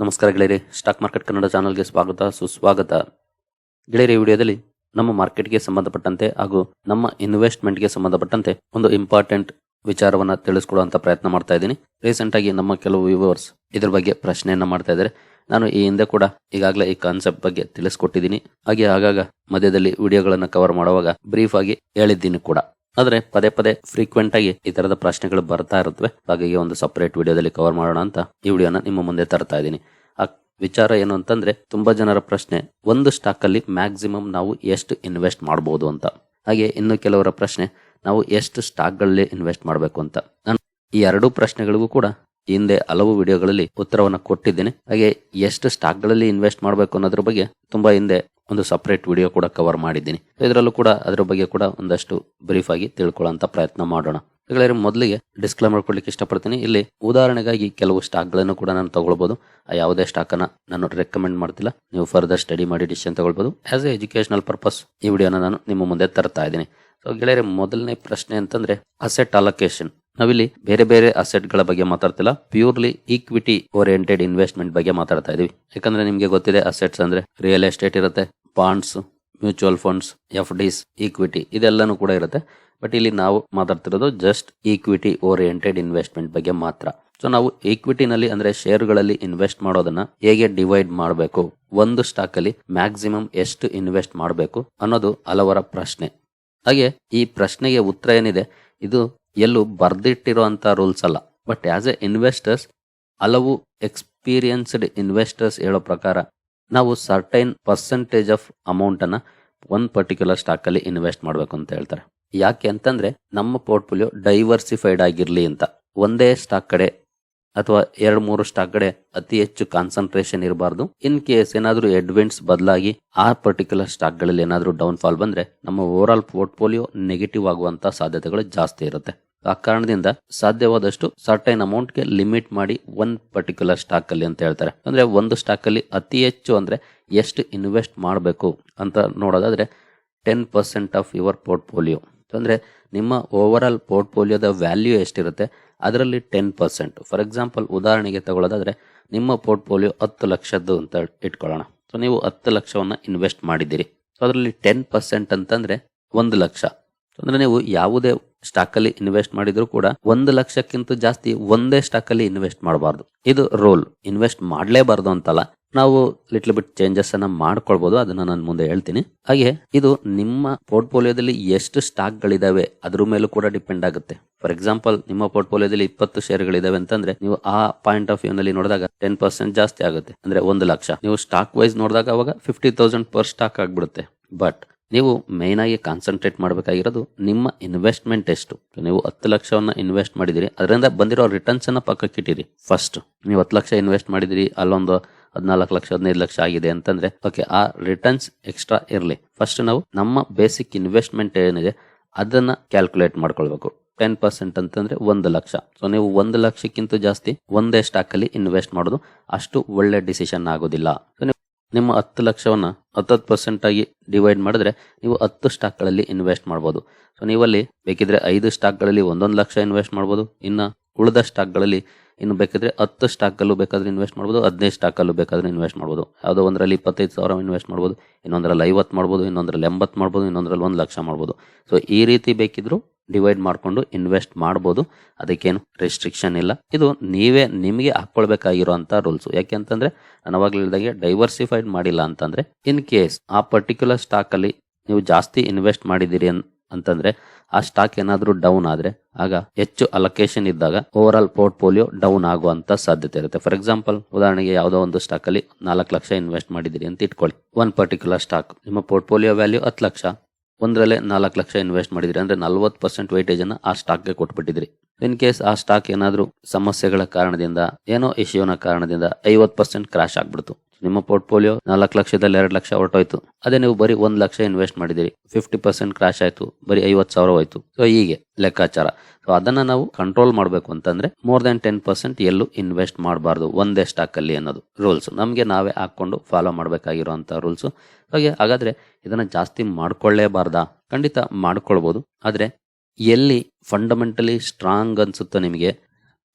ನಮಸ್ಕಾರ ಗೆಳೆಯರೆ stock market Kannada ಚಾನಲ್ಗೆ ಸ್ವಾಗತ, ಸುಸ್ವಾಗತ. ಗೆಳೆಯರಿ ವಿಡಿಯೋದಲ್ಲಿ ನಮ್ಮ ಮಾರ್ಕೆಟ್ಗೆ ಸಂಬಂಧಪಟ್ಟಂತೆ ಹಾಗೂ ನಮ್ಮ ಇನ್ವೆಸ್ಟ್ಮೆಂಟ್ಗೆ ಸಂಬಂಧಪಟ್ಟಂತೆ ಒಂದು ಇಂಪಾರ್ಟೆಂಟ್ ವಿಚಾರವನ್ನ ತಿಳಿಸ್ಕೊಡುವಂತ ಪ್ರಯತ್ನ ಮಾಡ್ತಾ ಇದ್ದೀನಿ. ರೀಸೆಂಟ್ ಆಗಿ ನಮ್ಮ ಕೆಲವು ವ್ಯೂವರ್ಸ್ ಇದ್ರ ಬಗ್ಗೆ ಪ್ರಶ್ನೆಯನ್ನ ಮಾಡ್ತಾ ಇದ್ದಾರೆ. ನಾನು ಈ ಹಿಂದೆ ಕೂಡ ಈಗಾಗಲೇ ಈ ಕಾನ್ಸೆಪ್ಟ್ ಬಗ್ಗೆ ತಿಳಿಸ್ಕೊಟ್ಟಿದ್ದೀನಿ. ಹಾಗೆ ಆಗಾಗ ಮಧ್ಯದಲ್ಲಿ ವಿಡಿಯೋಗಳನ್ನು ಕವರ್ ಮಾಡುವಾಗ ಬ್ರೀಫ್ ಆಗಿ ಹೇಳಿದ್ದೀನಿ ಕೂಡ. ಆದ್ರೆ ಪದೇ ಪದೇ ಫ್ರೀಕ್ವೆಂಟ್ ಆಗಿ ಈ ತರದ ಪ್ರಶ್ನೆಗಳು ಬರ್ತಾ ಇರುತ್ತವೆ. ಹಾಗಾಗಿ ಒಂದು ಸಪರೇಟ್ ವಿಡಿಯೋದಲ್ಲಿ ಕವರ್ ಮಾಡೋಣ ಅಂತ ಈ ವಿಡಿಯೋನ ನಿಮ್ಮ ಮುಂದೆ ತರ್ತಾ ಇದ್ದೀನಿ. ಆ ವಿಚಾರ ಏನು ಅಂತಂದ್ರೆ, ತುಂಬಾ ಜನರ ಪ್ರಶ್ನೆ, ಒಂದು ಸ್ಟಾಕ್ ಅಲ್ಲಿ ಮ್ಯಾಕ್ಸಿಮಮ್ ನಾವು ಎಷ್ಟು ಇನ್ವೆಸ್ಟ್ ಮಾಡಬಹುದು ಅಂತ. ಹಾಗೆ ಇನ್ನು ಕೆಲವರ ಪ್ರಶ್ನೆ, ನಾವು ಎಷ್ಟು ಸ್ಟಾಕ್ಗಳಲ್ಲಿ ಇನ್ವೆಸ್ಟ್ ಮಾಡಬೇಕು ಅಂತ. ನಾನು ಈ ಎರಡೂ ಪ್ರಶ್ನೆಗಳಿಗೂ ಕೂಡ ಹಿಂದೆ ಹಲವು ವಿಡಿಯೋಗಳಲ್ಲಿ ಉತ್ತರವನ್ನು ಕೊಟ್ಟಿದ್ದೇನೆ. ಹಾಗೆ ಎಷ್ಟು ಸ್ಟಾಕ್ಗಳಲ್ಲಿ ಇನ್ವೆಸ್ಟ್ ಮಾಡಬೇಕು ಅನ್ನೋದ್ರ ಬಗ್ಗೆ ತುಂಬಾ ಹಿಂದೆ ಒಂದು ಸಪರೇಟ್ ವಿಡಿಯೋ ಕೂಡ ಕವರ್ ಮಾಡಿದ್ದೀನಿ. ಇದರಲ್ಲೂ ಕೂಡ, ಅದರ ಬಗ್ಗೆ ಕೂಡ ಒಂದಷ್ಟು ಬ್ರೀಫ್ ಆಗಿ ತಿಳ್ಕೊಳ್ಳೋಂತ ಪ್ರಯತ್ನ ಮಾಡೋಣ. ಹಾಗಾದ್ರೆ ಮೊದಲಿಗೆ ಡಿಸ್ಕ್ಲೇಮರ್ ಕೊಡ್ಲಿಕ್ಕೆ ಇಷ್ಟಪಡ್ತೀನಿ. ಇಲ್ಲಿ ಉದಾಹರಣೆಗಾಗಿ ಕೆಲವು ಸ್ಟಾಕ್ಗಳನ್ನು ಕೂಡ ನಾನು ತಗೊಳ್ಬಹುದು ಆ ಯಾವುದೇ ಸ್ಟಾಕನ್ನು ನಾನು ರೆಕಮೆಂಡ್ ಮಾಡ್ತಿಲ್ಲ. ನೀವು ಫರ್ದರ್ ಸ್ಟಡಿ ಮಾಡಿ ಡಿಸಿಷನ್ ತಗೊಳ್ಬಹುದು ಆಸ್ ಎ ಎಜುಕೇಶನಲ್ ಪರ್ಪಸ್ ಈ ವಿಡಿಯೋನ ನಾನು ನಿಮ್ಮ ಮುಂದೆ ತರ್ತಾ ಇದ್ದೀನಿ. ಸೊ ಗೆಳೆಯರೆ, ಮೊದಲನೇ ಪ್ರಶ್ನೆ ಅಂತಂದ್ರೆ ಅಸೆಟ್ ಅಲೋಕೇಶನ್ ನಾವಿಲ್ಲಿ ಬೇರೆ ಬೇರೆ ಅಸೆಟ್ಗಳ ಬಗ್ಗೆ ಮಾತಾಡ್ತಿಲ್ಲ. ಪ್ಯೂರ್ಲಿ ಈಕ್ವಿಟಿ ಓರಿಯೆಂಟೆಡ್ ಇನ್ವೆಸ್ಟ್ಮೆಂಟ್ ಬಗ್ಗೆ ಮಾತಾಡ್ತಾ ಇದೀವಿ. ಯಾಕಂದ್ರೆ ನಿಮಗೆ ಗೊತ್ತಿದೆ ಅಸೆಟ್ಸ್ ಅಂದ್ರೆ ರಿಯಲ್ ಎಸ್ಟೇಟ್ ಇರುತ್ತೆ, bonds, mutual funds F Ds equity ಇದೆಲ್ಲನೂ ಕೂಡ ಇರುತ್ತೆ. ಬಟ್ ಇಲ್ಲಿ ನಾವು ಮಾತಾಡ್ತಿರೋದು ಜಸ್ಟ್ ಈಕ್ವಿಟಿ ಓರಿಯೆಂಟೆಡ್ ಇನ್ವೆಸ್ಟ್ಮೆಂಟ್ ಬಗ್ಗೆ ಮಾತ್ರ. ಸೊ ನಾವು ಈಕ್ವಿಟಿನಲ್ಲಿ ಅಂದ್ರೆ ಶೇರ್ಗಳಲ್ಲಿ ಇನ್ವೆಸ್ಟ್ ಮಾಡೋದನ್ನ ಹೇಗೆ ಡಿವೈಡ್ ಮಾಡಬೇಕು, ಒಂದು ಸ್ಟಾಕ್ ಅಲ್ಲಿ ಮ್ಯಾಕ್ಸಿಮಮ್ ಎಷ್ಟು ಇನ್ವೆಸ್ಟ್ ಮಾಡಬೇಕು ಅನ್ನೋದು ಹಲವರ ಪ್ರಶ್ನೆ. ಹಾಗೆ ಈ ಪ್ರಶ್ನೆಗೆ ಉತ್ತರ ಏನಿದೆ, ಇದು ಎಲ್ಲೂ ಬರ್ದಿಟ್ಟಿರುವಂತ ರೂಲ್ಸ್ ಅಲ್ಲ. ಬಟ್ ಆ್ಯಸ್ ಎ ಇನ್ವೆಸ್ಟರ್ಸ್ ಹಲವು ಎಕ್ಸ್ಪೀರಿಯನ್ಸ್ಡ್ ಇನ್ವೆಸ್ಟರ್ಸ್ ಹೇಳೋ ಪ್ರಕಾರ ನಾವು ಸರ್ಟೈನ್ ಪರ್ಸೆಂಟೇಜ್ ಆಫ್ ಅಮೌಂಟನ್ನು ಒಂದ್ ಪರ್ಟಿಕ್ಯುಲರ್ ಸ್ಟಾಕಲ್ಲಿ ಇನ್ವೆಸ್ಟ್ ಮಾಡಬೇಕು ಅಂತ ಹೇಳ್ತಾರೆ. ಯಾಕೆ ಅಂತಂದರೆ ನಮ್ಮ ಪೋರ್ಟ್ಫೋಲಿಯೋ ಡೈವರ್ಸಿಫೈಡ್ ಆಗಿರಲಿ ಅಂತ. ಒಂದೇ ಸ್ಟಾಕ್ ಕಡೆ ಅಥವಾ ಎರಡು ಮೂರು ಸ್ಟಾಕ್ ಕಡೆ ಅತಿ ಹೆಚ್ಚು ಕಾನ್ಸಂಟ್ರೇಷನ್ ಇರಬಾರ್ದು. ಇನ್ ಕೇಸ್ ಏನಾದರೂ ಎಡ್ವೆಂಟ್ಸ್ ಬದಲಾಗಿ ಆ ಪರ್ಟಿಕ್ಯುಲರ್ ಸ್ಟಾಕ್ಗಳಲ್ಲಿ ಏನಾದರೂ ಡೌನ್ ಫಾಲ್ ಬಂದ್ರೆ ನಮ್ಮ ಓವರ್ ಆಲ್ ಪೋರ್ಟ್ಫೋಲಿಯೋ ನೆಗೆಟಿವ್ ಆಗುವಂತ ಸಾಧ್ಯತೆಗಳು ಜಾಸ್ತಿ ಇರುತ್ತೆ. ಆ ಕಾರಣದಿಂದ ಸಾಧ್ಯವಾದಷ್ಟು ಸರ್ಟೈನ್ ಅಮೌಂಟ್ಗೆ ಲಿಮಿಟ್ ಮಾಡಿ ಒಂದ್ ಪರ್ಟಿಕ್ಯುಲರ್ ಸ್ಟಾಕ್ ಅಲ್ಲಿ ಅಂತ ಹೇಳ್ತಾರೆ. ಅಂದ್ರೆ ಒಂದು ಸ್ಟಾಕ್ ಅಲ್ಲಿ ಅತಿ ಹೆಚ್ಚು ಅಂದ್ರೆ ಎಷ್ಟು ಇನ್ವೆಸ್ಟ್ ಮಾಡಬೇಕು ಅಂತ ನೋಡೋದಾದ್ರೆ ten percent of your portfolio ಅಂದ್ರೆ ನಿಮ್ಮ ಓವರ್ ಆಲ್ ಪೋರ್ಟ್ಫೋಲಿಯೋದ ವ್ಯಾಲ್ಯೂ ಎಷ್ಟಿರುತ್ತೆ, ಅದರಲ್ಲಿ ಟೆನ್ ಪರ್ಸೆಂಟ್ ಫಾರ್ ಎಕ್ಸಾಂಪಲ್ ಉದಾಹರಣೆಗೆ ತಗೊಳ್ಳೋದಾದ್ರೆ ನಿಮ್ಮ ಪೋರ್ಟ್ಫೋಲಿಯೋ ಹತ್ತು ಲಕ್ಷದ್ದು ಅಂತ ಇಟ್ಕೊಳ್ಳೋಣ. ಸೊ ನೀವು ಹತ್ತು ಲಕ್ಷವನ್ನು ಇನ್ವೆಸ್ಟ್ ಮಾಡಿದ್ದೀರಿ. ಸೊ ಅದರಲ್ಲಿ ಟೆನ್ ಪರ್ಸೆಂಟ್ ಅಂತಂದ್ರೆ ಒಂದು ಲಕ್ಷ. ಅಂದರೆ ನೀವು ಯಾವುದೇ ಸ್ಟಾಕಲ್ಲಿ ಇನ್ವೆಸ್ಟ್ ಮಾಡಿದ್ರು ಕೂಡ ಒಂದು ಲಕ್ಷಕ್ಕಿಂತ ಜಾಸ್ತಿ ಒಂದೇ ಸ್ಟಾಕಲ್ಲಿ ಇನ್ವೆಸ್ಟ್ ಮಾಡಬಾರ್ದು. ಇದು ರೋಲ್ ಇನ್ವೆಸ್ಟ್ ಮಾಡಲೇಬಾರ್ದು ಅಂತಲ್ಲ. ನಾವು ಲಿಟ್ಲ್ ಬಿಟ್ ಚೇಂಜಸ್ ಅನ್ನ ಮಾಡ್ಕೊಳ್ಬಹುದು ಅದನ್ನ ನಾನು ಮುಂದೆ ಹೇಳ್ತೀನಿ. ಹಾಗೆ ಇದು ನಿಮ್ಮ ಪೋರ್ಟ್ಫೋಲಿಯೋದಲ್ಲಿ ಎಷ್ಟು ಸ್ಟಾಕ್ ಗಳಿದಾವೆ ಅದ್ರ ಮೇಲೂ ಕೂಡ ಡಿಪೆಂಡ್ ಆಗುತ್ತೆ. ಫಾರ್ ಎಕ್ಸಾಂಪಲ್ ನಿಮ್ಮ ಪೋರ್ಟ್ಫೋಲಿಯೋದಲ್ಲಿ ಇಪ್ಪತ್ತು ಶೇರ್ಗಳಿದಾವೆ ಅಂತಂದ್ರೆ ನೀವು ಆ ಪಾಯಿಂಟ್ ಆಫ್ ವ್ಯೂ ನಲ್ಲಿ ನೋಡಿದಾಗ ಟೆನ್ ಪರ್ಸೆಂಟ್ ಜಾಸ್ತಿ ಆಗುತ್ತೆ. ಅಂದ್ರೆ ಒಂದು ಲಕ್ಷ. ನೀವು ಸ್ಟಾಕ್ ವೈಸ್ ನೋಡಿದಾಗ ಅವಾಗ ಫಿಫ್ಟಿ ತೌಸಂಡ್ ಪರ್ ಸ್ಟಾಕ್ ಆಗ್ಬಿಡುತ್ತೆ. ಬಟ್ ನೀವು ಮೇನ್ ಆಗಿ ಕಾನ್ಸಂಟ್ರೇಟ್ ಮಾಡಬೇಕಾಗಿರೋದು ನಿಮ್ಮ ಇನ್ವೆಸ್ಟ್ಮೆಂಟ್ ಎಷ್ಟು. ನೀವು ಹತ್ತು ಲಕ್ಷವನ್ನ ಇನ್ವೆಸ್ಟ್ ಮಾಡಿದಿರಿ. ಅದರಿಂದ ಬಂದಿರೋ ರಿಟರ್ನ್ಸ್ ಅನ್ನ ಪಕ್ಕಕ್ಕಿಟ್ಟಿರಿ. ಫಸ್ಟ್ ನೀವು ಹತ್ತು ಲಕ್ಷ ಇನ್ವೆಸ್ಟ್ ಮಾಡಿದಿರಿ. ಅಲ್ಲೊಂದು ಹದಿನಾಲ್ಕು ಲಕ್ಷ, ಹದಿನೈದು ಲಕ್ಷ ಆಗಿದೆ ಅಂತಂದ್ರೆ ಓಕೆ ಆ ರಿಟರ್ನ್ಸ್ ಎಕ್ಸ್ಟ್ರಾ ಇರಲಿ. ಫಸ್ಟ್ ನಾವು ನಮ್ಮ ಬೇಸಿಕ್ ಇನ್ವೆಸ್ಟ್ಮೆಂಟ್ ಏನಿದೆ, ಅದನ್ನ ಕ್ಯಾಲ್ಕುಲೇಟ್ ಮಾಡ್ಕೊಳ್ಬೇಕು. ಟೆನ್ ಪರ್ಸೆಂಟ್ ಅಂತಂದ್ರೆ ಒಂದು ಲಕ್ಷ. ಸೊ ನೀವು ಒಂದು ಲಕ್ಷಕ್ಕಿಂತ ಜಾಸ್ತಿ ಒಂದೇ ಸ್ಟಾಕ್ ಅಲ್ಲಿ ಇನ್ವೆಸ್ಟ್ ಮಾಡೋದು ಅಷ್ಟು ಒಳ್ಳೆ ಡಿಸಿಷನ್ ಆಗೋದಿಲ್ಲ. ನಿಮ್ಮ ಹತ್ತು ಲಕ್ಷವನ್ನ ಹತ್ತತ್ತು ಪರ್ಸೆಂಟ್ ಆಗಿ ಡಿವೈಡ್ ಮಾಡಿದ್ರೆ ನೀವು ಹತ್ತು ಸ್ಟಾಕ್ಗಳಲ್ಲಿ ಇನ್ವೆಸ್ಟ್ ಮಾಡ್ಬೋದು. ಸೊ ನೀವಲ್ಲಿ ಬೇಕಿದ್ರೆ ಐದು ಸ್ಟಾಕ್ಗಳಲ್ಲಿ ಒಂದೊಂದು ಲಕ್ಷ ಇನ್ವೆಸ್ಟ್ ಮಾಡ್ಬೋದು. ಇನ್ನು ಉಳಿದ ಸ್ಟಾಕ್ಗಳಲ್ಲಿ ಇನ್ನು ಬೇಕಿದ್ರೆ ಹತ್ತು ಸ್ಟಾಕಲ್ಲೂ ಬೇಕಾದ್ರೆ ಇನ್ವೆಸ್ಟ್ ಮಾಡ್ಬೋದು, ಹದಿನೈದು ಸ್ಟಾಕಲ್ಲೂ ಬೇಕಾದ್ರೆ ಇನ್ವೆಸ್ಟ್ ಮಾಡ್ಬೋದು. ಯಾವುದೋ ಒಂದರಲ್ಲಿ ಇಪ್ಪತ್ತೈದು ಸಾವಿರ ಇನ್ವೆಸ್ಟ್ ಮಾಡ್ಬೋದು, ಇನ್ನೊಂದರಲ್ಲಿ ಐವತ್ತು ಮಾಡ್ಬೋದು, ಇನ್ನೊಂದರಲ್ಲಿ ಎಂಬತ್ತು ಮಾಡ್ಬೋದು, ಇನ್ನೊಂದರಲ್ಲಿ ಒಂದು ಲಕ್ಷ ಮಾಡ್ಬೋದು. ಸೊ ಈ ರೀತಿ ಬೇಕಿದ್ರು ಡಿವೈಡ್ ಮಾಡಿಕೊಂಡು ಇನ್ವೆಸ್ಟ್ ಮಾಡ್ಬೋದು. ಅದಕ್ಕೇನು ರೆಸ್ಟ್ರಿಕ್ಷನ್ ಇಲ್ಲ. ಇದು ನೀವೇ ನಿಮಗೆ ಹಾಕೊಳ್ಬೇಕಾಗಿರುವಂತ ರೂಲ್ಸ್ ಯಾಕೆ ಅಂತಂದ್ರೆ, ನಾನು ಅವಾಗಲೇ ಹೇಳಿದಾಗೆ ಡೈವರ್ಸಿಫೈಡ್ ಮಾಡಿಲ್ಲ ಅಂತಂದ್ರೆ ಇನ್ ಕೇಸ್ ಆ ಪರ್ಟಿಕ್ಯುಲರ್ ಸ್ಟಾಕ್ ಅಲ್ಲಿ ನೀವು ಜಾಸ್ತಿ ಇನ್ವೆಸ್ಟ್ ಮಾಡಿದ್ದೀರಿ ಅಂತಂದ್ರೆ ಆ ಸ್ಟಾಕ್ ಏನಾದ್ರೂ ಡೌನ್ ಆದ್ರೆ, ಆಗ ಹೆಚ್ಚು ಅಲೋಕೇಶನ್ ಇದ್ದಾಗ ಓವರ್ ಆಲ್ ಪೋರ್ಟ್ಫೋಲಿಯೋ ಡೌನ್ ಆಗುವಂತ ಸಾಧ್ಯತೆ ಇರುತ್ತೆ. ಫಾರ್ ಎಕ್ಸಾಂಪಲ್ ಉದಾಹರಣೆಗೆ ಯಾವುದೋ ಒಂದು ಸ್ಟಾಕ್ ಅಲ್ಲಿ ನಾಲ್ಕು ಲಕ್ಷ ಇನ್ವೆಸ್ಟ್ ಮಾಡಿದಿರಿ ಅಂತ ಇಟ್ಕೊಳ್ಳಿ. ಒನ್ ಪರ್ಟಿಕ್ಯುಲರ್ ಸ್ಟಾಕ್ ನಿಮ್ಮ ಪೋರ್ಟ್ಫೋಲಿಯೋ ವ್ಯಾಲ್ಯೂ ಹತ್ತು ಲಕ್ಷ, ಒಂದರಲ್ಲೇ ನಾಲ್ಕು ಲಕ್ಷ ಇನ್ವೆಸ್ಟ್ ಮಾಡಿದಿರಿ ಅಂದ್ರೆ ನಲ್ವತ್ತು ಪರ್ಸೆಂಟ್ ವೈಟೇಜ್ ಅನ್ನ ಆ ಸ್ಟಾಕ್ಗೆ ಕೊಟ್ಬಿಟ್ಟಿದ್ರಿ. ಇನ್ ಕೇಸ್ ಆ ಸ್ಟಾಕ್ ಏನಾದರೂ ಸಮಸ್ಯೆಗಳ ಕಾರಣದಿಂದ, ಏನೋ ಇಶ್ಯೂನ ಕಾರಣದಿಂದ ಐವತ್ತು ಪರ್ಸೆಂಟ್ ಕ್ರಾಶ್ ಆಗ್ಬಿಡ್ತು. ನಿಮ್ಮ ಪೋರ್ಟ್ಫೋಲಿಯೋ ನಾಲ್ಕು ಲಕ್ಷದಲ್ಲಿ ಎರಡು ಲಕ್ಷ ಹೊರಟೋಯ್ತು. ಅದೇ ನೀವು ಬರೀ ಒಂದು ಲಕ್ಷ ಇನ್ವೆಸ್ಟ್ ಮಾಡಿದಿರಿ ಫಿಫ್ಟಿ ಪರ್ಸೆಂಟ್ ಕ್ರಾಶ್ ಆಯ್ತು. ಬರೀ ಐವತ್ತು ಸಾವಿರ ಹೋಯ್ತು. ಸೊ ಹೀಗೆ ಲೆಕ್ಕಾಚಾರ. ಸೊ ಅದನ್ನ ನಾವು ಕಂಟ್ರೋಲ್ ಮಾಡಬೇಕು ಅಂತಂದ್ರೆ ಮೋರ್ ದನ್ ಟೆನ್ ಪರ್ಸೆಂಟ್ ಎಲ್ಲೂ ಇನ್ವೆಸ್ಟ್ ಮಾಡಬಾರ್ದು. ಒಂದೇ ಸ್ಟಾಕ್ ಅಲ್ಲಿ ಅನ್ನೋದು. ರೂಲ್ಸ್ ನಮಗೆ ನಾವೇ ಹಾಕೊಂಡು ಫಾಲೋ ಮಾಡಬೇಕಾಗಿರುವಂಥ ರೂಲ್ಸ್ ಹಾಗೆ ಹಾಗಾದ್ರೆ ಇದನ್ನ ಜಾಸ್ತಿ ಮಾಡ್ಕೊಳ್ಳೇಬಾರ್ದಾ? ಖಂಡಿತ ಮಾಡ್ಕೊಳ್ಬಹುದು ಆದ್ರೆ ಎಲ್ಲಿ ಫಂಡಮೆಂಟಲಿ ಸ್ಟ್ರಾಂಗ್ ಅನ್ಸುತ್ತೋ ನಿಮಗೆ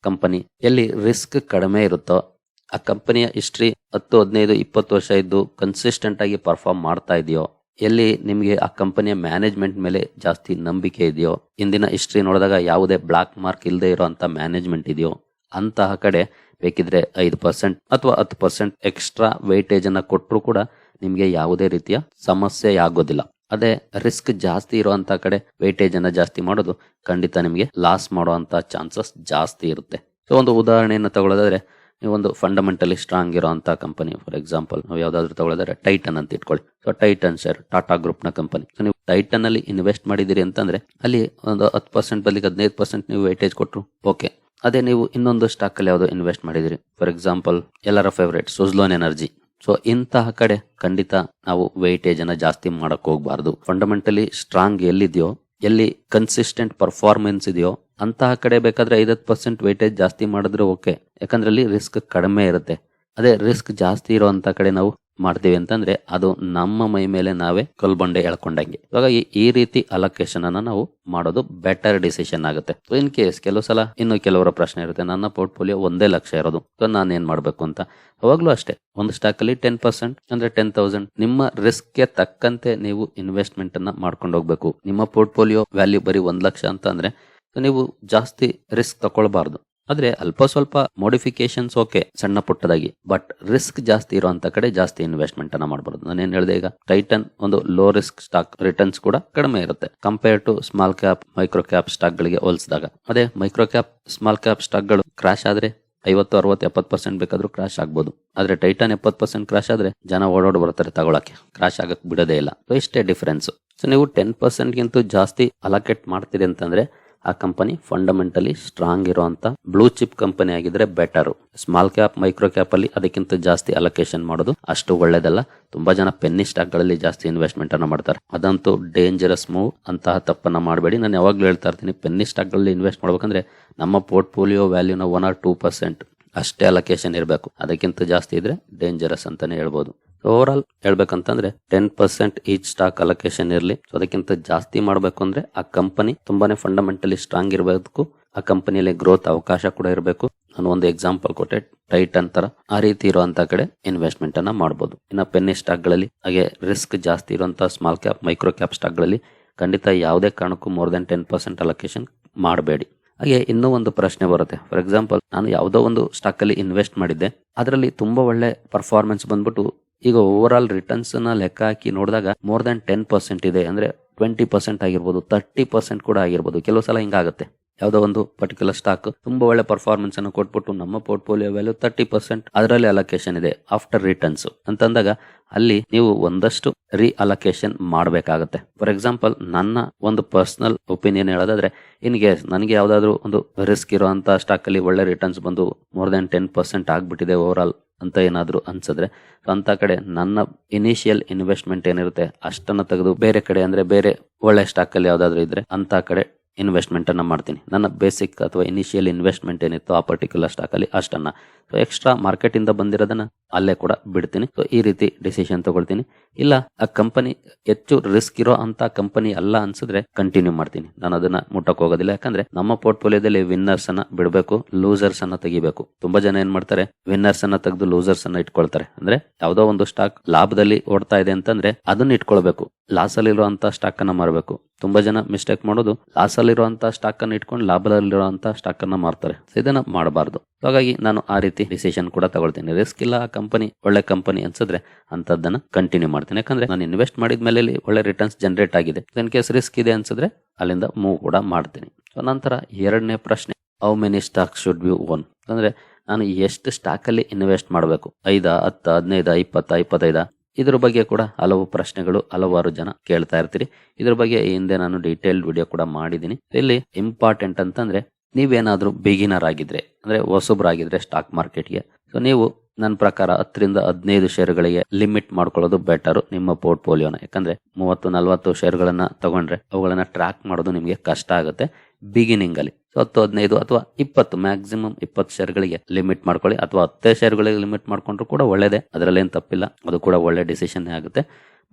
ಕಂಪನಿ ಎಲ್ಲಿ ರಿಸ್ಕ್ ಕಡಿಮೆ ಇರುತ್ತೋ ಆ ಕಂಪನಿಯ ಹಿಸ್ಟ್ರಿ ಹತ್ತು, ಹದಿನೈದು, ಇಪ್ಪತ್ತು ವರ್ಷ ಇದ್ದು ಕನ್ಸಿಸ್ಟೆಂಟ್ ಆಗಿ ಪರ್ಫಾರ್ಮ್ ಮಾಡ್ತಾ ಇದೆಯೋ, ಎಲ್ಲಿ ನಿಮಗೆ ಆ ಕಂಪನಿಯ ಮ್ಯಾನೇಜ್ಮೆಂಟ್ ಮೇಲೆ ಜಾಸ್ತಿ ನಂಬಿಕೆ ಇದೆಯೋ, ಇಂದಿನ ಹಿಸ್ಟ್ರಿ ನೋಡಿದಾಗ ಯಾವುದೇ ಬ್ಲಾಕ್ ಮಾರ್ಕ್ ಇಲ್ಲದೆ ಇರೋಂಥ ಮ್ಯಾನೇಜ್ಮೆಂಟ್ ಇದೆಯೋ, ಅಂತಹ ಕಡೆ ಬೇಕಿದ್ರೆ ಐದು ಪರ್ಸೆಂಟ್ ಅಥವಾ ಹತ್ತು ಪರ್ಸೆಂಟ್ ಎಕ್ಸ್ಟ್ರಾ ವೆಯ್ಟೇಜ್ ಅನ್ನ ಕೊಟ್ಟರು ಕೂಡ ನಿಮಗೆ ಯಾವುದೇ ರೀತಿಯ ಸಮಸ್ಯೆ ಆಗೋದಿಲ್ಲ. ಅದೇ ರಿಸ್ಕ್ ಜಾಸ್ತಿ ಇರುವಂತ ಕಡೆ ವೆಯ್ಟೇಜ್ ಅನ್ನ ಜಾಸ್ತಿ ಮಾಡೋದು ಖಂಡಿತ ನಿಮಗೆ ಲಾಸ್ ಮಾಡುವಂತ ಚಾನ್ಸಸ್ ಜಾಸ್ತಿ ಇರುತ್ತೆ. ಸೊ ಒಂದು ಉದಾಹರಣೆಯನ್ನು ತಗೊಳ್ಳೋದಾದ್ರೆ ನೀವು ಒಂದು ಫಂಡಮೆಂಟಲಿ ಸ್ಟ್ರಾಂಗ್ ಇರುವಂತ ಕಂಪನಿ ಫಾರ್ ಎಕ್ಸಾಂಪಲ್ ನಾವು ಯಾವ್ದಾದ್ರು ತಗೊಳ್ಳೋದಾದ್ರೆ ಟೈಟನ್ ಅಂತ ಇಟ್ಕೊಳ್ಳಿ. ಸೊ ಟೈಟನ್ ಶೇರ್ ಟಾಟಾ ಗ್ರೂಪ್ನ ಕಂಪನಿ ಸೊ ನೀವು ಟೈಟನ್ ಅಲ್ಲಿ ಇನ್ವೆಸ್ಟ್ ಮಾಡಿದಿರಿ ಅಂತಂದ್ರೆ, ಅಲ್ಲಿ ಒಂದು ಹತ್ತು ಪರ್ಸೆಂಟ್ ಬದಲಿಗೆ ಹದಿನೈದು ಪರ್ಸೆಂಟ್ ನೀವು ವೈಟೇಜ್ ಕೊಟ್ಟರು ಓಕೆ ಅದೇ ನೀವು ಇನ್ನೊಂದು ಸ್ಟಾಕ್ ಅಲ್ಲಿ ಯಾವುದೋ ಇನ್ವೆಸ್ಟ್ ಮಾಡಿದಿರಿ ಫಾರ್ ಎಕ್ಸಾಂಪಲ್ ಎಲ್ಲರ ಫೇವ್ರೇಟ್ ಸುಜ್ಲೋನ್ ಎನರ್ಜಿ ಸೊ ಇಂತಹ ಕಡೆ ಖಂಡಿತ ನಾವು ವೆಯ್ಟೇಜ್ ಅನ್ನ ಜಾಸ್ತಿ ಮಾಡಕ್ ಹೋಗ್ಬಾರ್ದು. ಫಂಡಮೆಂಟಲಿ ಸ್ಟ್ರಾಂಗ್ ಎಲ್ಲಿದೆಯೋ, ಎಲ್ಲಿ ಕನ್ಸಿಸ್ಟೆಂಟ್ ಪರ್ಫಾರ್ಮೆನ್ಸ್ ಇದೆಯೋ, ಅಂತಹ ಕಡೆ ಬೇಕಾದ್ರೆ ಐದತ್ತು ಪರ್ಸೆಂಟ್ ವೆಯ್ಟೇಜ್ ಜಾಸ್ತಿ ಮಾಡಿದ್ರೆ ಓಕೆ ಯಾಕಂದ್ರೆ ಅಲ್ಲಿ ರಿಸ್ಕ್ ಕಡಿಮೆ ಇರುತ್ತೆ. ಅದೇ ರಿಸ್ಕ್ ಜಾಸ್ತಿ ಇರುವಂತ ಕಡೆ ನಾವು ಮಾಡ್ತೀವಿ ಅಂತಂದ್ರೆ ಅದು ನಮ್ಮ ಮೈ ಮೇಲೆ ನಾವೇ ಕಲ್ಬಂಡೆ ಎಳ್ಕೊಂಡಂಗೆ. ಇವಾಗ ಈ ರೀತಿ ಅಲೋಕೇಶನ್ ಅನ್ನ ನಾವು ಮಾಡೋದು ಬೆಟರ್ ಡಿಸಿಷನ್ ಆಗುತ್ತೆ. ಇನ್ ಕೇಸ್ ಕೆಲವು ಸಲ ಇನ್ನು ಕೆಲವರ ಪ್ರಶ್ನೆ ಇರುತ್ತೆ, ನನ್ನ ಪೋರ್ಟ್ಫೋಲಿಯೋ ಒಂದೇ ಲಕ್ಷ ಇರೋದು ನಾನು ಏನ್ ಮಾಡ್ಬೇಕು ಅಂತ? ಅವಾಗ್ಲೂ ಅಷ್ಟೇ, ಒಂದು ಸ್ಟಾಕ್ ಅಲ್ಲಿ ಟೆನ್ ಪರ್ಸೆಂಟ್ ಅಂದ್ರೆ ಟೆನ್ ತೌಸಂಡ್ ನಿಮ್ಮ ರಿಸ್ಕ್ಗೆ ತಕ್ಕಂತೆ ನೀವು ಇನ್ವೆಸ್ಟ್ಮೆಂಟ್ ಅನ್ನ ಮಾಡ್ಕೊಂಡು ಹೋಗ್ಬೇಕು. ನಿಮ್ಮ ಪೋರ್ಟ್ಫೋಲಿಯೋ ವ್ಯಾಲ್ಯೂ ಬರೀ ಒಂದ್ ಲಕ್ಷ ಅಂತ ಅಂದ್ರೆ ನೀವು ಜಾಸ್ತಿ ರಿಸ್ಕ್ ತಗೊಳ್ಬಾರ್ದು. ಆದ್ರೆ ಅಲ್ಪ ಸ್ವಲ್ಪ ಮೋಡಿಫಿಕೇಶನ್ಸ್ ಓಕೆ ಸಣ್ಣ ಪುಟ್ಟದಾಗಿ. ಬಟ್ ರಿಸ್ಕ್ ಜಾಸ್ತಿ ಇರುವಂತ ಕಡೆ ಜಾಸ್ತಿ ಇನ್ವೆಸ್ಟ್ಮೆಂಟ್ ಅನ್ನ ಮಾಡಬಹುದು ನಾನು ಏನ್ ಹೇಳಿದೆ ಈಗ ಟೈಟನ್ ಒಂದು ಲೋ ರಿಸ್ಕ್ ಸ್ಟಾಕ್ ರಿಟರ್ನ್ಸ್ ಕೂಡ ಕಡಿಮೆ ಇರುತ್ತೆ. Compare to small cap micro cap stock ಗಳಿಗೆ ಹೋಲಿಸಿದಾಗ. ಅದೇ ಮೈಕ್ರೋ ಕ್ಯಾಪ್ ಸ್ಮಾಲ್ ಕ್ಯಾಪ್ ಸ್ಟಾಕ್ಗಳು ಕ್ರಾಶ್ ಆದ್ರೆ ಐವತ್ತು, ಅರವತ್ತು, ಎಪ್ಪತ್ತು ಪರ್ಸೆಂಟ್ ಬೇಕಾದ್ರೂ ಕ್ರಾಶ್ ಆಗ್ಬೋದು. ಆದ್ರೆ ಟೈಟನ್ ಎಪ್ಪತ್ತು ಪರ್ಸೆಂಟ್ ಕ್ರಾಶ್ ಆದ್ರೆ ಜನ ಓಡೋಡ್ ಬರ್ತಾರೆ ತಗೊಳಕ್ಕೆ. ಕ್ರಾಶ್ ಆಗಕ್ ಬಿಡೋದೇ ಇಲ್ಲ. ಇಷ್ಟೇ ಡಿಫರೆನ್ಸ್ ಸೊ ನೀವು ಟೆನ್ ಪರ್ಸೆಂಟ್ಗಿಂತೂ ಜಾಸ್ತಿ ಅಲೋಕೇಟ್ ಮಾಡ್ತೀರಿ ಅಂತಂದ್ರೆ ಆ ಕಂಪನಿ ಫಂಡಮೆಂಟಲಿ ಸ್ಟ್ರಾಂಗ್ ಇರುವಂತ ಬ್ಲೂ ಚಿಪ್ ಕಂಪನಿ ಆಗಿದ್ರೆ better small cap micro cap ಅಲ್ಲಿ ಅದಕ್ಕಿಂತ ಜಾಸ್ತಿ ಅಲೋಕೇಶನ್ ಮಾಡೋದು ಅಷ್ಟು ಒಳ್ಳೇದಲ್ಲ. ತುಂಬಾ ಜನ ಪೆನ್ನಿ ಸ್ಟಾಕ್ಗಳಲ್ಲಿ ಜಾಸ್ತಿ ಇನ್ವೆಸ್ಟ್ಮೆಂಟ್ ಅನ್ನ ಮಾಡ್ತಾರೆ. ಅದಂತೂ ಡೇಂಜರಸ್ ಮೂವ್ ಅಂತಹ ತಪ್ಪನ್ನ ಮಾಡಬೇಡಿ. ನಾನು ಯಾವಾಗ್ಲೂ ಹೇಳ್ತಾ ಇರ್ತೀನಿ ಪೆನ್ನಿ ಸ್ಟಾಕ್ಗಳಲ್ಲಿ ಇನ್ವೆಸ್ಟ್ ಮಾಡ್ಬೇಕಂದ್ರೆ ನಮ್ಮ ಪೋರ್ಟ್ಫೋಲಿಯೋ ವ್ಯಾಲ್ಯೂನ ಒನ್ ಆರ್ ಟೂ ಪರ್ಸೆಂಟ್ ಅಷ್ಟೇ ಅಲೋಕೇಶನ್ ಇರಬೇಕು. ಅದಕ್ಕಿಂತ ಜಾಸ್ತಿ ಇದ್ರೆ ಡೇಂಜರಸ್ ಅಂತಾನೆ ಹೇಳ್ಬೋದು. Over all ಹೇಳ್ಬೇಕಂತಂದ್ರೆ ten percent each stock allocation ಇರಲಿ. ಸೊ ಅದಕ್ಕಿಂತ ಜಾಸ್ತಿ ಮಾಡಬೇಕು ಅಂದ್ರೆ ಆ ಕಂಪನಿ ತುಂಬಾನೇ ಫಂಡಮೆಂಟಲಿ ಸ್ಟ್ರಾಂಗ್ ಇರಬೇಕು. ಆ ಕಂಪನಿಯಲ್ಲಿ ಗ್ರೋತ್ ಅವಕಾಶ ಕೂಡ ಇರಬೇಕು. ನಾನು ಒಂದು ಎಕ್ಸಾಂಪಲ್ ಕೊಟ್ಟೆ ಟೈಟನ್ ತರ. ಆ ರೀತಿ ಇರುವಂತ ಕಡೆ ಇನ್ವೆಸ್ಟ್ಮೆಂಟ್ ಅನ್ನ ಮಾಡಬಹುದು ಇನ್ನು ಪೆನ್ನಿ ಸ್ಟಾಕ್ಗಳಲ್ಲಿ ಹಾಗೆ ರಿಸ್ಕ್ ಜಾಸ್ತಿ ಇರುವಂತಹ ಸ್ಮಾಲ್ ಕ್ಯಾಪ್ ಮೈಕ್ರೋ ಕ್ಯಾಪ್ ಸ್ಟಾಕ್ಗಳಲ್ಲಿ ಖಂಡಿತ ಯಾವುದೇ ಕಾರಣಕ್ಕೂ more than ten percent allocation ಮಾಡಬೇಡಿ. ಹಾಗೆ ಇನ್ನೂ ಒಂದು ಪ್ರಶ್ನೆ ಬರುತ್ತೆ. ಫಾರ್ ಎಕ್ಸಾಂಪಲ್ ನಾನು ಯಾವುದೋ ಒಂದು ಸ್ಟಾಕ್ ಅಲ್ಲಿ ಇನ್ವೆಸ್ಟ್ ಮಾಡಿದ್ದೆ. ಅದರಲ್ಲಿ ತುಂಬಾ ಒಳ್ಳೆ ಪರ್ಫಾರ್ಮೆನ್ಸ್ ಬಂದ್ಬಿಟ್ಟು ಈಗ ಓವರ್ ಆಲ್ ರಿಟರ್ನ್ಸ್ನ ಲೆಕ್ಕ ಹಾಕಿ ನೋಡಿದಾಗ ಮೋರ್ ದನ್ ಟೆನ್ ಪರ್ಸೆಂಟ್ ಇದೆ. ಅಂದ್ರೆ ಟ್ವೆಂಟಿ ಪರ್ಸೆಂಟ್ ಆಗಿರ್ಬೋದು ತರ್ಟಿ ಪರ್ಸೆಂಟ್ ಕೂಡ ಆಗಿರ್ಬೋದು. ಕೆಲವು ಸಲ ಹಿಂಗಾಗುತ್ತೆ. ಯಾವುದೋ ಒಂದು ಪರ್ಟಿಕ್ಯುಲರ್ ಸ್ಟಾಕ್ ತುಂಬಾ ಒಳ್ಳೆ ಪರ್ಫಾರ್ಮೆನ್ಸ್ ಅನ್ನು ಕೊಟ್ಬಿಟ್ಟು ನಮ್ಮ ಪೋರ್ಟ್ಫೋಲಿಯೋ ವ್ಯಾಲ್ಯೂ ತರ್ಟಿ ಪರ್ಸೆಂಟ್ ಅದರಲ್ಲಿ ಅಲೋಕೇಶನ್ ಇದೆ ಆಫ್ಟರ್ ರಿಟರ್ನ್ಸ್ ಅಂತಂದಾಗ ಅಲ್ಲಿ ನೀವು ಒಂದಷ್ಟು ರೀ ಅಲೋಕೇಶನ್ ಮಾಡಬೇಕಾಗುತ್ತೆ. ಫಾರ್ ಎಕ್ಸಾಂಪಲ್ ನನ್ನ ಒಂದು ಪರ್ಸನಲ್ ಒಪಿನಿಯನ್ ಹೇಳೋದಾದ್ರೆ ಇನ್ಗೆ ನನಗೆ ಯಾವ್ದಾದ್ರು ಒಂದು ರಿಸ್ಕ್ ಇರುವಂತ ಸ್ಟಾಕ್ ಅಲ್ಲಿ ಒಳ್ಳೆ ರಿಟರ್ನ್ಸ್ ಬಂದು ಮೋರ್ ದನ್ ಟೆನ್ ಪರ್ಸೆಂಟ್ ಆಗ್ಬಿಟ್ಟಿದೆ ಓವರ್ ಆಲ್ ಅಂತ ಏನಾದರೂ ಅನ್ಸಿದ್ರೆ ಅಂತ ಕಡೆ ನನ್ನ ಇನಿಷಿಯಲ್ ಇನ್ವೆಸ್ಟ್ಮೆಂಟ್ ಏನಿರುತ್ತೆ ಅಷ್ಟನ್ನು ತೆಗೆದು ಬೇರೆ ಕಡೆ ಅಂದರೆ ಬೇರೆ ಒಳ್ಳೆ ಸ್ಟಾಕಲ್ಲಿ ಯಾವುದಾದ್ರೂ ಇದ್ರೆ ಅಂತ ಕಡೆ ಇನ್ವೆಸ್ಟ್ಮೆಂಟ್ ಅನ್ನ ಮಾಡ್ತೀನಿ. ನನ್ನ ಬೇಸಿಕ್ ಅಥವಾ ಇನಿಷಿಯಲ್ ಇನ್ವೆಸ್ಟ್ಮೆಂಟ್ ಏನಿತ್ತು ಆ ಪರ್ಟಿಕ್ಯುಲರ್ ಸ್ಟಾಕಲ್ಲಿ ಅಷ್ಟನ್ನು. ಸೊ ಎಕ್ಸ್ಟ್ರಾ ಮಾರ್ಕೆಟಿಂದ ಬಂದಿರೋದನ್ನ ಅಲ್ಲೇ ಕೂಡ ಬಿಡ್ತೀನಿ. ಸೊ ಈ ರೀತಿ ಡಿಸಿಷನ್ ತಗೊಳ್ತೀನಿ. ಇಲ್ಲ, ಆ ಕಂಪನಿ ಹೆಚ್ಚು ರಿಸ್ಕ್ ಇರೋ ಅಂತ ಕಂಪನಿ ಅಲ್ಲ ಅನ್ಸಿದ್ರೆ ಕಂಟಿನ್ಯೂ ಮಾಡ್ತೀನಿ. ನಾನು ಅದನ್ನ ಮುಟ್ಟಕ್ ಹೋಗೋದಿಲ್ಲ. ಯಾಕಂದ್ರೆ ನಮ್ಮ ಪೋರ್ಟ್ಫೋಲಿಯೋದಲ್ಲಿ ವಿನ್ನರ್ಸ್ ಅನ್ನ ಬಿಡಬೇಕು ಲೂಸರ್ಸ್ ಅನ್ನ ತೆಗಿಬೇಕು. ತುಂಬಾ ಜನ ಏನ್ ಮಾಡ್ತಾರೆ? ವಿನ್ನರ್ಸ್ ಅನ್ನ ತೆಗೆದು ಲೂಸರ್ಸ್ ಅನ್ನ ಇಟ್ಕೊಳ್ತಾರೆ. ಅಂದ್ರೆ ಯಾವ್ದೋ ಒಂದು ಸ್ಟಾಕ್ ಲಾಭದಲ್ಲಿ ಓಡ್ತಾ ಇದೆ ಅಂತಂದ್ರೆ ಅದನ್ನ ಇಟ್ಕೊಳ್ಬೇಕು. ಲಾಸ್ ಅಲ್ಲಿ ಇರುವಂತ ಸ್ಟಾಕ್ ಅನ್ನ ಮಾರಬೇಕು. ತುಂಬಾ ಜನ ಮಿಸ್ಟೇಕ್ ಮಾಡೋದು ಲಾಸ್ ಅಲ್ಲಿರುವಂತ ಸ್ಟಾಕ್ ಅನ್ನ ಇಟ್ಕೊಂಡು ಲಾಭದಲ್ಲಿರುವಂತ ಸ್ಟಾಕ್ ಅನ್ನ ಮಾರ್ತಾರೆ. ಇದನ್ನ ಮಾಡಬಾರ್ದು. ಹಾಗಾಗಿ ನಾನು ಆ ರೀತಿ ಡಿಸಿಷನ್ ಕೂಡ ತಗೊಳ್ತೀನಿ. ರಿಸ್ಕ್ ಇಲ್ಲ ಆ ಕಂಪನಿ ಒಳ್ಳೆ ಕಂಪನಿ ಅನ್ಸಿದ್ರೆ ಅಂತದನ್ನ ಕಂಟಿನ್ಯೂ ಮಾಡ್ತೀನಿ. ಯಾಕಂದ್ರೆ ನಾನು ಇನ್ವೆಸ್ಟ್ ಮಾಡಿದ ಮೇಲೆ ಒಳ್ಳೆ ರಿಟರ್ನ್ಸ್ ಜನರೇಟ್ ಆಗಿದೆ. ಇನ್ ಕೇಸ್ ರಿಸ್ಕ್ ಇದೆ ಅನ್ಸಿದ್ರೆ ಅಲ್ಲಿಂದ ಮೂವ್ ಕೂಡ ಮಾಡ್ತೀನಿ. ನಂತರ ಎರಡನೇ ಪ್ರಶ್ನೆ how many stock should be own ಅಂದ್ರೆ ನಾನು ಎಷ್ಟು ಸ್ಟಾಕ್ ಅಲ್ಲಿ ಇನ್ವೆಸ್ಟ್ ಮಾಡಬೇಕು? ಐದ, ಹತ್ತು, ಹದಿನೈದ, ಇಪ್ಪತ್ತ, ಇಪ್ಪತ್ತೈದ? ಇದ್ರ ಬಗ್ಗೆ ಕೂಡ ಹಲವು ಪ್ರಶ್ನೆಗಳು ಹಲವಾರು ಜನ ಕೇಳ್ತಾ ಇರ್ತೀರಿ. ಇದ್ರ ಬಗ್ಗೆ ಹಿಂದೆ ನಾನು ಡೀಟೇಲ್ಡ್ ವಿಡಿಯೋ ಕೂಡ ಮಾಡಿದ್ದೀನಿ. ಇಲ್ಲಿ ಇಂಪಾರ್ಟೆಂಟ್ ಅಂತಂದ್ರೆ ನೀವೇನಾದ್ರೂ ಬಿಗಿನರ್ ಆಗಿದ್ರೆ, ಅಂದ್ರೆ ಹೊಸಬ್ರಾಗಿದ್ರೆ ಸ್ಟಾಕ್ ಮಾರ್ಕೆಟ್ಗೆ ಸೊ ನೀವು ನನ್ನ ಪ್ರಕಾರ ಹತ್ತರಿಂದ ಹದಿನೈದು ಶೇರ್ಗಳಿಗೆ ಲಿಮಿಟ್ ಮಾಡ್ಕೊಳ್ಳೋದು ಬೆಟರ್ ನಿಮ್ಮ ಪೋರ್ಟ್ಫೋಲಿಯೋನ ಯಾಕಂದ್ರೆ ಮೂವತ್ತು, ನಲವತ್ತು ಶೇರ್ಗಳನ್ನ ತಗೊಂಡ್ರೆ ಅವುಗಳನ್ನ ಟ್ರ್ಯಾಕ್ ಮಾಡೋದು ನಿಮಗೆ ಕಷ್ಟ ಆಗುತ್ತೆ ಬಿಗಿನಿಂಗ್ ಅಲ್ಲಿ. ಸೊ ಹತ್ತು, ಹದಿನೈದು ಅಥವಾ ಇಪ್ಪತ್ತು ಮ್ಯಾಕ್ಸಿಮಮ್ ಇಪ್ಪತ್ತು ಶೇರ್ಗಳಿಗೆ ಲಿಮಿಟ್ ಮಾಡ್ಕೊಳ್ಳಿ. ಅಥವಾ ಹತ್ತೇ ಶೇರ್ಗಳಿಗೆ ಲಿಮಿಟ್ ಮಾಡ್ಕೊಂಡ್ರು ಕೂಡ ಒಳ್ಳೇದೇ. ಅದರಲ್ಲೇನು ತಪ್ಪಿಲ್ಲ. ಅದು ಕೂಡ ಒಳ್ಳೆ ಡಿಸಿಷನ್ ಆಗುತ್ತೆ.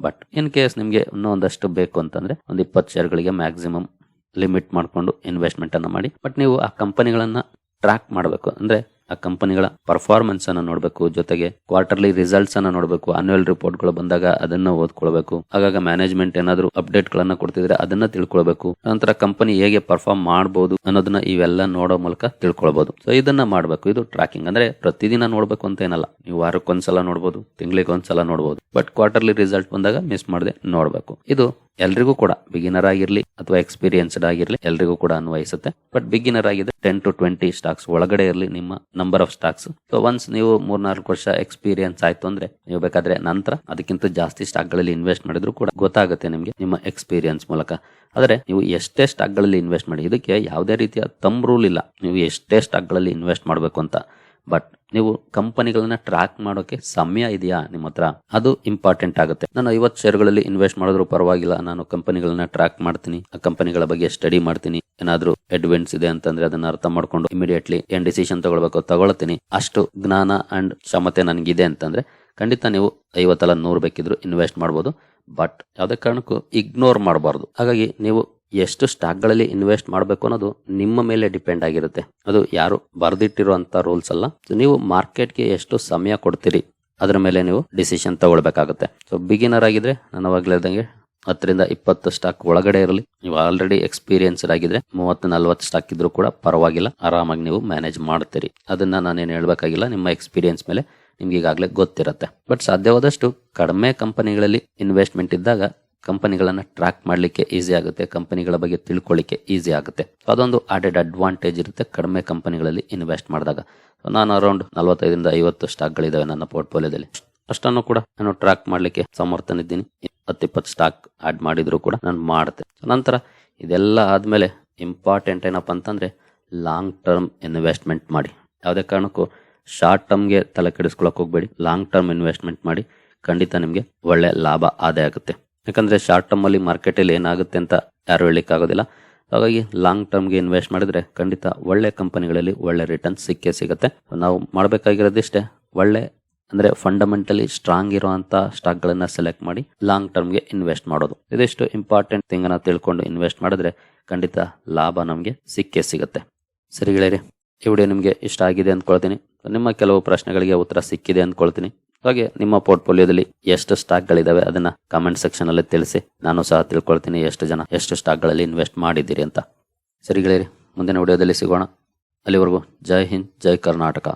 ಬಟ್ ಇನ್ ಕೇಸ್ ನಿಮಗೆ ಇನ್ನೂ ಒಂದಷ್ಟು ಬೇಕು ಅಂತಂದ್ರೆ ಒಂದು ಇಪ್ಪತ್ತು ಶೇರ್ಗಳಿಗೆ ಮ್ಯಾಕ್ಸಿಮಮ್ ಲಿಮಿಟ್ ಮಾಡಿಕೊಂಡು ಇನ್ವೆಸ್ಟ್ಮೆಂಟ್ ಅನ್ನು ಮಾಡಿ. ಬಟ್ ನೀವು ಆ ಕಂಪನಿಗಳನ್ನ ಟ್ರ್ಯಾಕ್ ಮಾಡಬೇಕು. ಅಂದ್ರೆ ಆ ಕಂಪನಿಗಳ ಪರ್ಫಾರ್ಮೆನ್ಸ್ ಅನ್ನು ನೋಡಬೇಕು. ಜೊತೆಗೆ ಕ್ವಾರ್ಟರ್ಲಿ ರಿಸಲ್ಟ್ಸ್ ಅನ್ನು ನೋಡಬೇಕು. ಅನ್ಯುವಲ್ ರಿಪೋರ್ಟ್ಗಳು ಬಂದಾಗ ಅದನ್ನ ಓದ್ಕೊಳ್ಬೇಕು. ಆಗಾಗ ಮ್ಯಾನೇಜ್ಮೆಂಟ್ ಏನಾದ್ರು ಅಪ್ಡೇಟ್ ಗಳನ್ನ ಕೊಡ್ತಿದ್ರೆ ಅದನ್ನ ತಿಳ್ಕೊಳ್ಬೇಕು. ನಂತರ ಕಂಪನಿ ಹೇಗೆ ಪರ್ಫಾರ್ಮ್ ಮಾಡಬಹುದು ಅನ್ನೋದನ್ನ ಇವೆಲ್ಲ ನೋಡೋ ಮೂಲಕ ತಿಳ್ಕೊಳ್ಬಹುದು ಸೊ ಇದನ್ನ ಮಾಡಬೇಕು. ಇದು ಟ್ರ್ಯಾಕಿಂಗ್ ಅಂದ್ರೆ ಪ್ರತಿದಿನ ನೋಡಬೇಕು ಅಂತ ಏನಲ್ಲ. ನೀವು ವಾರಕ್ಕೊಂದ್ಸಲ ನೋಡಬಹುದು ತಿಂಗಳಿಗೆ ಒಂದ್ಸಲ ನೋಡಬಹುದು ಬಟ್ ಕ್ವಾರ್ಟರ್ಲಿ ರಿಸಲ್ಟ್ ಬಂದಾಗ ಮಿಸ್ ಮಾಡದೆ ನೋಡಬೇಕು. ಇದು ಎಲ್ರಿಗೂ ಕೂಡ ಬಿಗಿನರ್ ಆಗಿರ್ಲಿ ಅಥವಾ ಎಕ್ಸ್ಪೀರಿಯನ್ಸ್ಡ್ ಆಗಿರ್ಲಿ ಎಲ್ರಿಗೂ ಕೂಡ ಅನ್ವಯಿಸುತ್ತೆ. ಬಟ್ ಬಿಗಿನರ್ ಆಗಿದೆ ಟೆನ್ ಟು ಟ್ವೆಂಟಿ ಸ್ಟಾಕ್ಸ್ ಒಳಗಡೆ ಇರಲಿ ನಿಮ್ಮ number of stocks so once ನೀವು ಮೂರ್ನಾಲ್ಕು ವರ್ಷ ಎಕ್ಸ್ಪೀರಿಯನ್ಸ್ ಆಯ್ತು ಅಂದ್ರೆ ನೀವು ಬೇಕಾದ್ರೆ ನಂತರ ಅದಕ್ಕಿಂತ ಜಾಸ್ತಿ ಸ್ಟಾಕ್ಗಳಲ್ಲಿ ಇನ್ವೆಸ್ಟ್ ಮಾಡಿದ್ರು ಕೂಡ ಗೊತ್ತಾಗುತ್ತೆ ನಿಮಗೆ ನಿಮ್ಮ ಎಕ್ಸ್ಪೀರಿಯನ್ಸ್ ಮೂಲಕ. ಆದರೆ ನೀವು ಎಷ್ಟೇ ಸ್ಟಾಕ್ಗಳಲ್ಲಿ ಇನ್ವೆಸ್ಟ್ ಮಾಡಿ, ಇದಕ್ಕೆ ಯಾವುದೇ ರೀತಿಯ ತಮ್ ರೂಲ್ ಇಲ್ಲ. ನೀವು ಎಷ್ಟೇ ಸ್ಟಾಕ್ಗಳಲ್ಲಿ ಇನ್ವೆಸ್ಟ್ ಮಾಡಬೇಕು ಅಂತ. ಬಟ್ ನೀವು ಕಂಪನಿಗಳನ್ನ ಟ್ರ್ಯಾಕ್ ಮಾಡೋಕೆ ಸಮಯ ಇದೆಯಾ ನಿಮ್ಮ ಹತ್ರ? ಅದು ಇಂಪಾರ್ಟೆಂಟ್ ಆಗುತ್ತೆ. ನಾನು ಐವತ್ತು ಶೇರ್ಗಳಲ್ಲಿ ಇನ್ವೆಸ್ಟ್ ಮಾಡಿದ್ರು ಪರವಾಗಿಲ್ಲ. ನಾನು ಕಂಪನಿಗಳನ್ನ ಟ್ರ್ಯಾಕ್ ಮಾಡ್ತೀನಿ. ಆ ಕಂಪನಿಗಳ ಬಗ್ಗೆ ಸ್ಟಡಿ ಮಾಡ್ತೀನಿ. ಏನಾದ್ರೂ ಅಡ್ವೆಂಟ್ಸ್ ಇದೆ ಅಂತಂದ್ರೆ ಅದನ್ನ ಅರ್ಥ ಮಾಡ್ಕೊಂಡು ಇಮಿಡಿಯೇಟ್ಲಿ ಏನ್ ಡಿಸಿಷನ್ ತಗೊಳ್ಬೇಕು ತಗೊಳ್ತೀನಿ. ಅಷ್ಟು ಜ್ಞಾನ ಅಂಡ್ ಕ್ಷಮತೆ ನನಗಿದೆ ಅಂತಂದ್ರೆ ಖಂಡಿತ ನೀವು ಐವತ್ತಲ್ಲ ನೂರು ಬೇಕಿದ್ರು ಇನ್ವೆಸ್ಟ್ ಮಾಡ್ಬೋದು. ಬಟ್ ಯಾವುದೇ ಕಾರಣಕ್ಕೂ ಇಗ್ನೋರ್ ಮಾಡಬಾರ್ದು. ಹಾಗಾಗಿ ನೀವು ಎಷ್ಟು ಸ್ಟಾಕ್ಗಳಲ್ಲಿ ಇನ್ವೆಸ್ಟ್ ಮಾಡಬೇಕು ಅನ್ನೋದು ನಿಮ್ಮ ಮೇಲೆ ಡಿಪೆಂಡ್ ಆಗಿರುತ್ತೆ. ಅದು ಯಾರು ಬರೆದಿಟ್ಟಿರುವಂತ ರೂಲ್ಸ್ ಅಲ್ಲ. ನೀವು ಮಾರ್ಕೆಟ್ಗೆ ಎಷ್ಟು ಸಮಯ ಕೊಡ್ತೀರಿ? ಅದರ ಮೇಲೆ ನೀವು ಡಿಸಿಷನ್ ತಗೊಳ್ಬೇಕಾಗುತ್ತೆ. ಸೊ ಬಿಗಿನರ್ ಆಗಿದ್ರೆ ನಾನು ಅವಾಗಲೇ ಇದ್ದಂಗೆ ಹತ್ತರಿಂದ ಇಪ್ಪತ್ತು ಸ್ಟಾಕ್ ಒಳಗಡೆ ಇರಲಿ. ನೀವು ಆಲ್ರೆಡಿ ಎಕ್ಸ್ಪೀರಿಯನ್ಸ್ಡ್ ಆಗಿದ್ರೆ ಮೂವತ್ತು, ನಲ್ವತ್ತು ಸ್ಟಾಕ್ ಇದ್ರೂ ಕೂಡ ಪರವಾಗಿಲ್ಲ. ಆರಾಮಾಗಿ ನೀವು ಮ್ಯಾನೇಜ್ ಮಾಡ್ತೀರಿ. ಅದನ್ನ ನಾನೇನು ಹೇಳ್ಬೇಕಾಗಿಲ್ಲ. ನಿಮ್ಮ ಎಕ್ಸ್ಪೀರಿಯನ್ಸ್ ಮೇಲೆ ನಿಮ್ಗೆ ಈಗಾಗಲೇ ಗೊತ್ತಿರುತ್ತೆ. ಬಟ್ ಸಾಧ್ಯವಾದಷ್ಟು ಕಡಿಮೆ ಕಂಪನಿಗಳಲ್ಲಿ ಇನ್ವೆಸ್ಟ್ಮೆಂಟ್ ಇದ್ದಾಗ ಕಂಪನಿಗಳನ್ನ ಟ್ರ್ಯಾಕ್ ಮಾಡಲಿಕ್ಕೆ ಈಸಿ ಆಗುತ್ತೆ, ಕಂಪನಿಗಳ ಬಗ್ಗೆ ತಿಳ್ಕೊಳ್ಳಿಕ್ಕೆ ಈಸಿ ಆಗುತ್ತೆ. ಅದೊಂದು ಆಡೆಡ್ ಅಡ್ವಾಂಟೇಜ್ ಇರುತ್ತೆ ಕಡಿಮೆ ಕಂಪನಿಗಳಲ್ಲಿ ಇನ್ವೆಸ್ಟ್ ಮಾಡಿದಾಗ. ನಾನು ಅರೌಂಡ್ ನಲವತ್ತೈದರಿಂದ ಐವತ್ತು ಸ್ಟಾಕ್ಗಳಿದ್ದಾವೆ ನನ್ನ ಪೋರ್ಟ್ಫೋಲಿಯೋದಲ್ಲಿ ಅಷ್ಟನ್ನು ಕೂಡ ನಾನು ಟ್ರ್ಯಾಕ್ ಮಾಡಲಿಕ್ಕೆ ಸಮರ್ಥನಿದ್ದೀನಿ. ಹತ್ತಿಪ್ಪತ್ತು ಸ್ಟಾಕ್ ಆಡ್ ಮಾಡಿದ್ರು ಕೂಡ ನಾನು ಮಾಡ್ತೆ. ನಂತರ ಇದೆಲ್ಲ ಆದಮೇಲೆ ಇಂಪಾರ್ಟೆಂಟ್ ಏನಪ್ಪ ಅಂತಂದ್ರೆ ಲಾಂಗ್ ಟರ್ಮ್ ಇನ್ವೆಸ್ಟ್ಮೆಂಟ್ ಮಾಡಿ. ಯಾವುದೇ ಕಾರಣಕ್ಕೂ ಶಾರ್ಟ್ ಟರ್ಮ್ಗೆ ತಲೆ ಕೆಡಿಸ್ಕೊಳಕ್ ಹೋಗ್ಬೇಡಿ. ಲಾಂಗ್ ಟರ್ಮ್ ಇನ್ವೆಸ್ಟ್ಮೆಂಟ್ ಮಾಡಿ ಖಂಡಿತ ನಿಮಗೆ ಒಳ್ಳೆ ಲಾಭ ಆದಾಯ ಆಗುತ್ತೆ. ಯಾಕಂದ್ರೆ ಶಾರ್ಟ್ ಟರ್ಮ್ ಅಲ್ಲಿ ಮಾರ್ಕೆಟ್ ಅಲ್ಲಿ ಏನಾಗುತ್ತೆ ಅಂತ ಯಾರು ಹೇಳಲಿಕ್ಕೆ ಆಗೋದಿಲ್ಲ ಹಾಗಾಗಿ ಲಾಂಗ್ ಟರ್ಮ್ಗೆ ಇನ್ವೆಸ್ಟ್ ಮಾಡಿದ್ರೆ ಖಂಡಿತ ಒಳ್ಳೆ ಕಂಪನಿಗಳಲ್ಲಿ ಒಳ್ಳೆ ರಿಟರ್ನ್ ಸಿಕ್ಕೇ ಸಿಗುತ್ತೆ. ನಾವು ಮಾಡಬೇಕಾಗಿರೋದಿಷ್ಟೇ ಒಳ್ಳೆ ಅಂದ್ರೆ ಫಂಡಮೆಂಟಲಿ ಸ್ಟ್ರಾಂಗ್ ಇರುವಂತ ಸ್ಟಾಕ್ ಗಳನ್ನ ಸೆಲೆಕ್ಟ್ ಮಾಡಿ ಲಾಂಗ್ ಟರ್ಮ್ಗೆ ಇನ್ವೆಸ್ಟ್ ಮಾಡೋದು. ಇದಿಷ್ಟು ಇಂಪಾರ್ಟೆಂಟ್ ತಿಂಗನ್ನು ತಿಳ್ಕೊಂಡು ಇನ್ವೆಸ್ಟ್ ಮಾಡಿದ್ರೆ ಖಂಡಿತ ಲಾಭ ನಮಗೆ ಸಿಕ್ಕೇ ಸಿಗುತ್ತೆ. ಸರಿ ಗೆಳೆಯರೆ, ಈ ವಿಡಿಯೋ ನಿಮಗೆ ಇಷ್ಟ ಆಗಿದೆ ಅಂದ್ಕೊಳ್ತೀನಿ. ನಿಮ್ಮ ಕೆಲವು ಪ್ರಶ್ನೆಗಳಿಗೆ ಉತ್ತರ ಸಿಕ್ಕಿದೆ ಅಂದ್ಕೊಳ್ತೀನಿ. ಹಾಗೆ ನಿಮ್ಮ ಪೋರ್ಟ್ಫೋಲಿಯೋದಲ್ಲಿ ಎಷ್ಟು ಸ್ಟಾಕ್ ಗಳಿದಾವೆ ಅದನ್ನ ಕಮೆಂಟ್ ಸೆಕ್ಷನ್ ಅಲ್ಲಿ ತಿಳಿಸಿ. ನಾನು ಸಹ ತಿಳ್ಕೊಳ್ತೀನಿ ಎಷ್ಟು ಜನ ಎಷ್ಟು ಸ್ಟಾಕ್ಗಳಲ್ಲಿ ಇನ್ವೆಸ್ಟ್ ಮಾಡಿದ್ದೀರಿ ಅಂತ. ಸರಿ ಗೆಳೆಯರಿ, ಮುಂದಿನ ವಿಡಿಯೋದಲ್ಲಿ ಸಿಗೋಣ. ಅಲ್ಲಿವರೆಗೂ ಜೈ ಹಿಂದ್, ಜೈ ಕರ್ನಾಟಕ.